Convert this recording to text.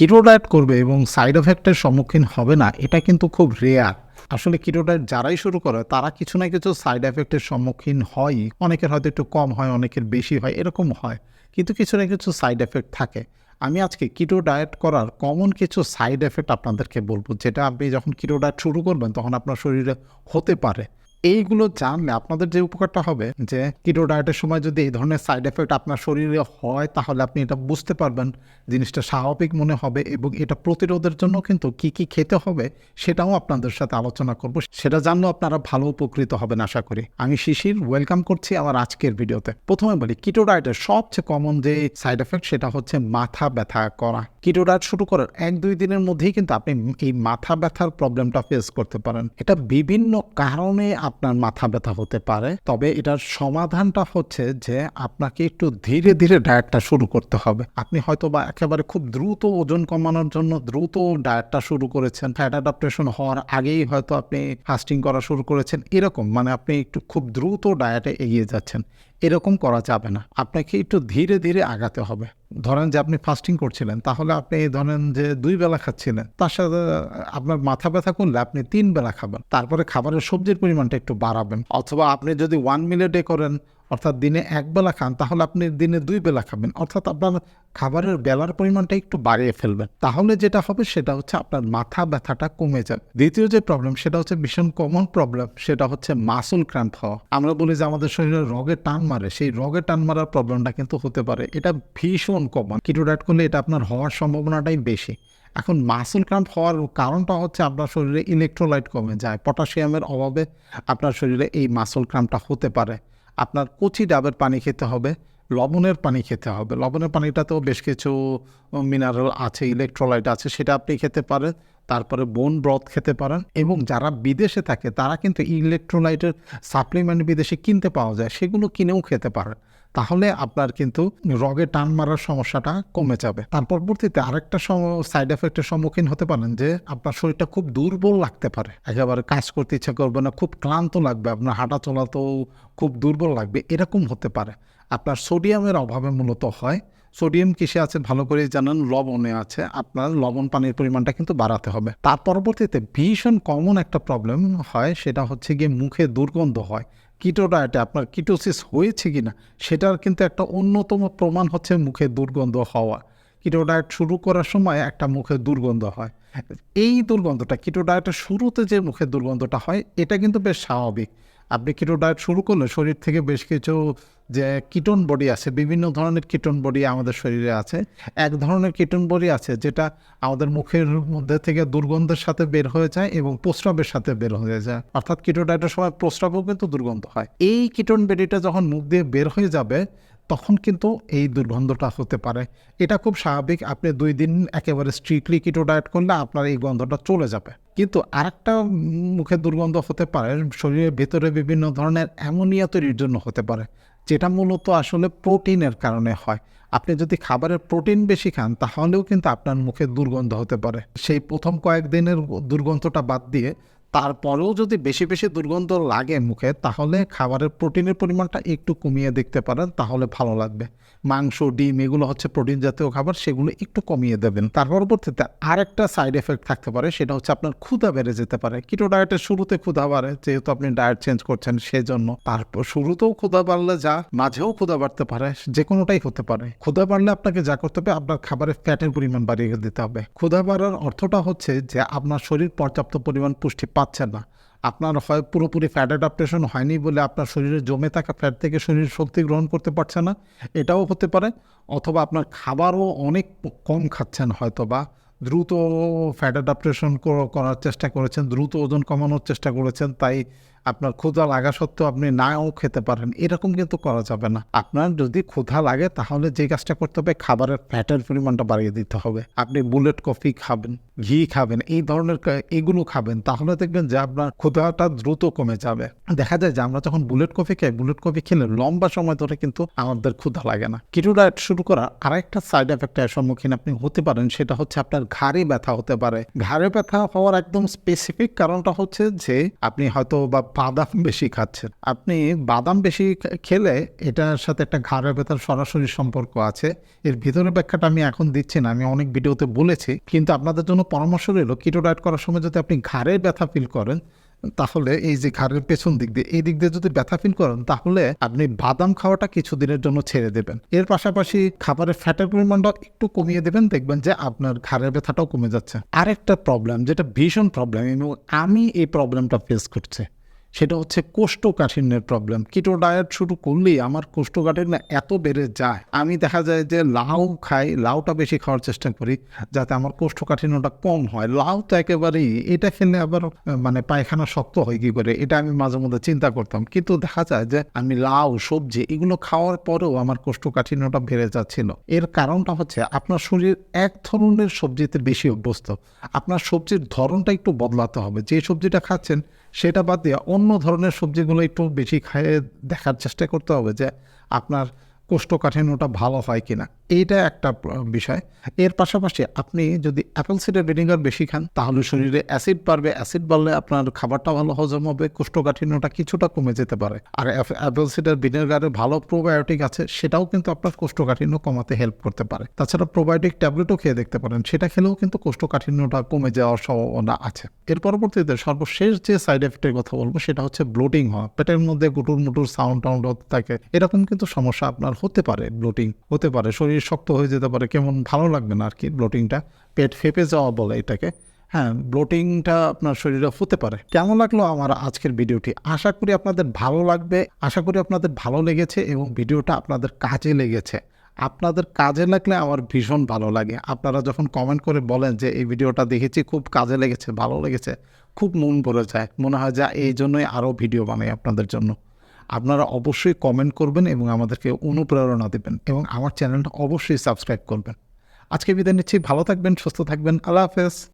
Keto diet করবে এবং side এফেক্টের সম্মুখীন হবে না, এটা কিন্তু খুব রেয়ার আসলে কিটো ডায়েট যারাই শুরু করে, তারা কিছু না কিছু সাইড এফেক্টের সম্মুখীন হয়। অনেকের হয়তো একটু কম হয়, অনেকের বেশি হয়, এরকম হয়। কিন্তু কিছু না কিছু সাইড এফেক্ট থাকে। আমি আজকে কিটো ডায়েট করার কমন কিছু সাইড এফেক্ট আপনাদেরকে বলব, যেটা আপনি যখন কিটো ডায়েট শুরু করবেন, তখন আপনার শরীরে হতে পারে। এইগুলো জানলে আপনাদের যে উপকারটা হবে, যে কিটো ডায়েটের সময় যদি এই ধরনের সাইড এফেক্ট আপনার শরীরে হয়, তাহলে আপনি এটা বুঝতে পারবেন জিনিসটা স্বাভাবিক মনে হবে এবং এটা প্রতিরোধের জন্য কিন্তু কি কি খেতে হবে সেটাও আপনাদের সাথে আলোচনা করব। সেটা জানলেও আপনারা ভালো উপকৃত হবেন আশা করি। আমি শিশির ওয়েলকাম করছি আমার আজকের ভিডিওতে। প্রথমে বলি কিটো ডায়েটের সবচেয়ে কমন যে সাইড এফেক্ট সেটা হচ্ছে মাথা ব্যথা করা। কিটো ডায়েট শুরু করার এক দুই দিনের মধ্যেই কিন্তু আপনি এই মাথা ব্যথার প্রবলেমটা ফেস করতে পারেন। এটা বিভিন্ন কারণে আপনার মাথা ব্যথা হতে পারে। তবে এটার সমাধানটা হচ্ছে যে আপনাকে একটু ধীরে ধীরে ডায়েটটা শুরু করতে হবে। আপনি হয়তো বা একেবারে খুব দ্রুত ওজন কমানোর জন্য দ্রুত ডায়েটটা শুরু করেছেন। ফ্যাট অ্যাডাপ্টেশন হওয়ার আগেই হয়তো আপনি ফাস্টিং করা শুরু করেছেন। এরকম মানে আপনি একটু খুব দ্রুত ডায়েটে এগিয়ে যাচ্ছেন। এরকম করা যাবে না। আপনাকে একটু ধীরে ধীরে আগাতে হবে। ধরেন যে আপনি ফাস্টিং করছিলেন, তাহলে আপনি ধরেন যে দুই বেলা খাচ্ছিলেন, তার সাথে আপনার মাথা ব্যথা করলে আপনি তিন বেলা খাবেন। তারপরে খাবারের সবজির পরিমাণটা একটু বাড়াবেন। অথবা আপনি যদি ওয়ান মিলে ডে করেন অর্থাৎ দিনে এক বেলা খান, তাহলে আপনি দিনে দুই বেলা খাবেন। অর্থাৎ আপনার খাবারের বেলার পরিমাণটা একটু বাড়িয়ে ফেলবেন। তাহলে যেটা হবে, সেটা হচ্ছে আপনার মাথা ব্যথাটা কমে যাবে। দ্বিতীয় যে প্রবলেম সেটা হচ্ছে ভীষণ কমন প্রবলেম সেটা হচ্ছে মাসুল ক্রান্ত হওয়া। আমরা বলি যে আমাদের শরীরে রগে টান মারে, সেই রগে টান মারার প্রবলেমটা কিন্তু হতে পারে। এটা ভীষণ কমন কিটো ডায়েট করলে এটা আপনার হওয়ার সম্ভাবনাটাই বেশি। এখন মাসুল ক্রাম্প হওয়ার কারণটা হচ্ছে আপনার শরীরে ইলেকট্রোলাইট কমে যায়। পটাশিয়ামের অভাবে আপনার শরীরে এই মাসুল ক্রাম্পটা হতে পারে। আপনার কচি ডাবের পানি খেতে হবে, লবণের পানি খেতে হবে। লবণের পানিটাতেও বেশ কিছু মিনারেল আছে ইলেকট্রোলাইট আছে, সেটা আপনি খেতে পারেন, তারপরে বোন ব্রথ খেতে পারেন এবং যারা বিদেশে থাকে, তারা কিন্তু ইলেকট্রোলাইটের সাপ্লিমেন্ট বিদেশে কিনতে পাওয়া যায়, সেগুলো কিনেও খেতে পারেন। তাহলে আপনার কিন্তু রগে টান মারার সমস্যাটা কমে যাবে। তার পরবর্তীতে আরেকটা সাইড এফেক্টের সম্মুখীন হতে পারেন যে, আপনার শরীরটা খুব দুর্বল লাগতে পারে। একেবারে কাজ করতে ইচ্ছা করবে না, খুব ক্লান্ত লাগবে, আপনার হাঁটা চলা তো খুব দুর্বল লাগবে, এরকম হতে পারে। আপনার সোডিয়ামের অভাবে মূলত হয়। সোডিয়াম কিসে আছে ভালো করে জানেন, লবণে আছে। আপনার লবণ পানির পরিমাণটা কিন্তু বাড়াতে হবে। তার পরবর্তীতে ভীষণ কমন একটা প্রবলেম হয়, সেটা হচ্ছে গিয়ে মুখে দুর্গন্ধ হয়। কিটো ডায়েটে আপনার কিটোসিস হয়েছে কি না সেটার কিন্তু একটা অন্যতম প্রমাণ হচ্ছে মুখে দুর্গন্ধ হওয়া। কিটো ডায়েট শুরু করার সময় একটা মুখে দুর্গন্ধ হয়। এই দুর্গন্ধটা কিটো ডায়েটের শুরুতে যে মুখে দুর্গন্ধটা হয়, এটা কিন্তু বেশ স্বাভাবিক। আপনি কিটো ডায়েট শুরু করলে শরীর থেকে বেশ কিছু যে কিটন বডি আছে, বিভিন্ন ধরনের কিটন বডি আমাদের শরীরে আছে। এক ধরনের কিটন বডি আছে যেটা আমাদের মুখের মধ্যে থেকে দুর্গন্ধের সাথে বের হয়ে যায় এবং প্রস্রাবের সাথে বের হয়ে যায়। অর্থাৎ কিটো ডায়েটের সময় প্রস্রাবও কিন্তু দুর্গন্ধ হয়। এই কিটন বডিটা যখন মুখ দিয়ে বের হয়ে যাবে তখন কিন্তু এই দুর্গন্ধটা হতে পারে। এটা খুব স্বাভাবিক, আপনি দুই দিন একেবারে স্ট্রিক্টলি কিটো ডায়েট করলে আপনার এই গন্ধটা চলে যাবে। কিন্তু আরেকটা মুখে দুর্গন্ধ হতে পারে, শরীরের ভেতরে বিভিন্ন ধরনের অ্যামোনিয়া তৈরির জন্য হতে পারে, যেটা মূলত আসলে প্রোটিনের কারণে হয়। আপনি যদি খাবারের প্রোটিন বেশি খান, তাহলেও কিন্তু আপনার মুখে দুর্গন্ধ হতে পারে। সেই প্রথম কয়েকদিনের দুর্গন্ধটা বাদ দিয়ে তারপরেও যদি বেশি বেশি দুর্গন্ধ লাগে মুখে, তাহলে খাবারের প্রোটিনের পরিমাণটা একটু কমিয়ে দেখতে পারেন, তাহলে ভালো লাগবে। মাংস, ডিম, এগুলো হচ্ছে প্রোটিন জাতীয় খাবার, সেগুলো একটু কমিয়ে দেবেন। তার পরবর্তীতে আরেকটা সাইড এফেক্ট থাকতে পারে, সেটা হচ্ছে আপনার ক্ষুধা বেড়ে যেতে পারে। কিটো ডায়েটের শুরুতে ক্ষুধা বাড়ে, যেহেতু আপনি ডায়েট চেঞ্জ করছেন সেজন্য। তারপর শুরুতেও ক্ষুধা বাড়লে যা, মাঝেও ক্ষুধা বাড়তে পারে যে কোনোটাই হতে পারে। ক্ষুধা বাড়লে আপনাকে যা করতে হবে, আপনার খাবারের ফ্যাটের পরিমাণ বাড়িয়ে দিতে হবে। ক্ষুধা বাড়ার অর্থটা হচ্ছে যে, আপনার শরীর পর্যাপ্ত পরিমাণ পুষ্টি পাচ্ছে না। আপনার হয় পুরোপুরি ফ্যাট অ্যাডাপ্টেশন হয়নি বলে আপনার শরীরে জমে থাকা ফ্যাট থেকে শরীর শক্তি গ্রহণ করতে পারছে না। এটাও হতে পারে। অথবা আপনার খাবারও অনেক কম খাচ্ছেন হয়তো বা দ্রুত ফ্যাট অ্যাডাপ্টেশন করার চেষ্টা করেছেন, দ্রুত ওজন কমানোর চেষ্টা করেছেন। তাই আপনার ক্ষুধা লাগা সত্ত্বেও আপনি নাও খেতে পারেন, এরকম কিন্তু করা যাবে না। আপনার যদি ক্ষুধা লাগে, তাহলে যে কাজটা করতে হবে, খাবারের ফ্যাটের পরিমাণটা বাড়িয়ে দিতে হবে। আপনি বুলেট কফি খাবেন, ঘি খাবেন, এই ধরনের এগুলো খাবেন, তাহলে দেখবেন যে আপনার ক্ষুধাটা দ্রুত কমে যাবে। দেখা যায় যে আমরা যখন বুলেট কফি খাই, বুলেট কফি খেলে লম্বা সময় ধরে কিন্তু আমাদের ক্ষুধা লাগে না। কিটো ডায়েট শুরু করার আরেকটা সাইড এফেক্টের সম্মুখীন আপনি হতে পারেন, সেটা হচ্ছে আপনার ঘাড়ে ব্যথা হতে পারে। ঘাড়ে ব্যথা হওয়ার একদম স্পেসিফিক কারণটা হচ্ছে যে, আপনি হয়তো বা বাদাম বেশি খাচ্ছেন। আপনি বাদাম বেশি খেলে এটার সাথে একটা ঘাড়ের ব্যথার সরাসরি সম্পর্ক আছে। এর ভিতরে ব্যাখ্যাটা আমি এখন দিচ্ছি না, আমি অনেক ভিডিওতে বলেছি। কিন্তু আপনাদের জন্য পরামর্শ রইল কিটো ডায়েট করার সময় যদি আপনি ঘাড়ের ব্যথা ফিল করেন, তাহলে এই যে ঘাড়ের পেছন দিক দিয়ে, এই দিক দিয়ে যদি ব্যথা ফিল করেন, তাহলে আপনি বাদাম খাওয়াটা কিছুদিনের জন্য ছেড়ে দেবেন। এর পাশাপাশি খাবারের ফ্যাটের পরিমাণটা একটু কমিয়ে দেবেন, দেখবেন যে আপনার ঘাড়ের ব্যথাটাও কমে যাচ্ছে। আরেকটা প্রবলেম যেটা ভীষণ প্রবলেম এবং আমি এই প্রবলেমটা ফেস করছি। সেটা হচ্ছে কোষ্ঠকাঠিন্যের প্রবলেম কিটো ডায়েট শুরু করলেই আমার কোষ্ঠকাঠিন্য এত বেড়ে যায়। আমি দেখা যায় যে লাউ খাই, লাউটা বেশি খাওয়ার চেষ্টা করি যাতে আমার কোষ্ঠকাঠিন্যটা কম হয়। লাউ তো একেবারেই এটা খেলে আবার মানে পায়খানা শক্ত হয় কি করে? এটা আমি মাঝে মধ্যে চিন্তা করতাম। কিন্তু দেখা যায় যে আমি লাউ, সবজি এগুলো খাওয়ার পরেও আমার কোষ্ঠকাঠিন্যটা বেড়ে যাচ্ছিল। এর কারণটা হচ্ছে আপনার শরীর এক ধরনের সবজিতে বেশি অভ্যস্ত। আপনার সবজির ধরনটা একটু বদলাতে হবে। যে সবজিটা খাচ্ছেন সেটা বাদ দিয়ে অন্য ধরনের সবজিগুলো একটু বেশি খাইয়ে দেখার চেষ্টা করতে হবে যে আপনার কোষ্ঠকাঠিন্যটা ভালো হয় কিনা, এইটা একটা বিষয়। এর পাশাপাশি আপনি যদি অ্যাপেল সিডের ভিনেগার বেশি খান, তাহলে শরীরে অ্যাসিড বাড়বে। অ্যাসিড বাড়লে আপনার খাবারটা ভালো হজম হবে, কোষ্ঠকাঠিন্যটা কিছুটা কমে যেতে পারে। আর অ্যাপেল সিডের ভিনেগারে ভালো প্রোবায়োটিক আছে, সেটাও কিন্তু আপনার কোষ্ঠকাঠিন্য কমাতে হেল্প করতে পারে। তাছাড়া প্রোবায়োটিক ট্যাবলেটও খেয়ে দেখতে পারেন, সেটা খেলেও কিন্তু কোষ্ঠকাঠিন্যটা কমে যাওয়ার সম্ভাবনা আছে। এর পরবর্তীতে সর্বশেষ যে সাইড এফেক্টের কথা বলব, সেটা হচ্ছে ব্লোটিং হওয়া। পেটের মধ্যে গুটুর মুটুর সাউন্ড টাউন্ড থাকে, এরকম কিন্তু সমস্যা আপনার হতে পারে ব্লোটিং হতে পারে। শরীর শক্ত হয়ে যেতে পারে, কেমন ভালো লাগবে না আর কি ব্লোটিংটা পেট ফেপে যাওয়া বলে এটাকে। হ্যাঁ ব্লোটিংটা আপনার শরীরে হতে পারে। কেমন লাগল আমার আজকের ভিডিওটি? আশা করি আপনাদের ভালো লাগবে, আশা করি আপনাদের ভালো লেগেছে এবং ভিডিওটা আপনাদের কাজে লেগেছে। আপনাদের কাজে লাগলে আমার ভীষণ ভালো লাগে। আপনারা যখন কমেন্ট করে বলেন যে, এই ভিডিওটা দেখেছি, খুব কাজে লেগেছে, ভালো লেগেছে, খুব মন পড়ে যায়। মনে হয় যে, এই জন্যই আরও ভিডিও বানাই আপনাদের জন্য। আপনারা অবশ্যই কমেন্ট করবেন এবং আমাদেরকে অনুপ্রেরণা দেবেন এবং আমার চ্যানেলটা অবশ্যই সাবস্ক্রাইব করবেন। আজকে বিদায় নিচ্ছি, ভালো থাকবেন, সুস্থ থাকবেন, আল্লাহ হাফেজ।